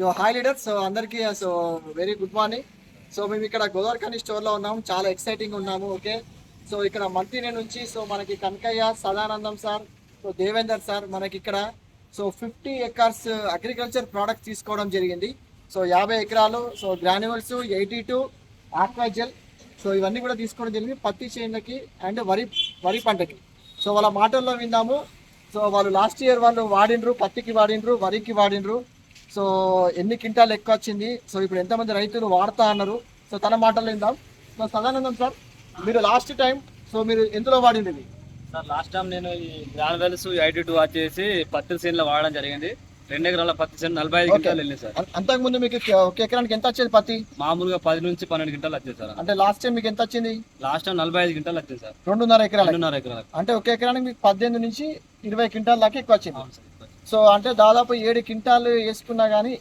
యో hi leader so అందరికీ so very good morning. So మేము ఇక్కడ గోదావరికని స్టోర్లో ఉన్నాము. చాలా ఎక్సైటింగ్ ఉన్నాము ఓకే? సో ఇక్కడ మంత్రినే నుంచి సో మనకి Kanakayya Sadanandam sir so Devender sir మనకి ఇక్కడ so fifty acres agriculture products తీసుకోవడం జరిగింది. సో యాభై ఎకరాలు so granules eighty two aquagel so ఇవన్నీ కూడా తీసుకోవడం జరిగింది పత్తి చేనులకి అండ్ వరి వరి పంటకి. సో వాళ్ళ మాటల్లో విందాము. సో వాళ్ళు లాస్ట్ ఇయర్ వాళ్ళు వాడిండ్రు పత్తికి వాడిండ్రు వరికి వాడిండ్రు సో ఎన్ని క్వింటాలు ఎక్కువ వచ్చింది? సో ఇప్పుడు ఎంతమంది రైతులు వాడుతా అన్నారు? సో తన మాటల్లో విందాం. సో సదానందం సార్ మీరు లాస్ట్ టైం సో మీరు ఎందులో వాడింది సార్ లాస్ట్ టైం నేను ఈ గ్రానువెల్స్ ఎయిటీ టూ వచ్చేసి పత్తి సీన్లో వాడడం జరిగింది. రెండు ఎకరాల పత్తి సీన్ నలభై ఐదు. క్వింటాలు వెళ్ళింది సార్. అంతకుముందు మీకు ఒక ఎకరానికి ఎంత వచ్చేది పత్తి? మామూలుగా పది నుంచి పన్నెండు క్వింటాలు వచ్చేది సార్. అంటే లాస్ట్ టైం మీకు ఎంత వచ్చింది? లాస్ట్ టైం నలభై ఐదు క్వింటాలు వచ్చేది సార్. రెండున్నర ఎకరాలు రెండున్నర ఎకరాలకు. అంటే ఒక ఎకరానికి మీకు పద్దెనిమిది నుంచి ఇరవై క్వింటాల్ దాకా ఎక్కువ వచ్చింది. సో అంటే దాదాపు ఏడు క్వింటాలు వేసుకున్నా కానీ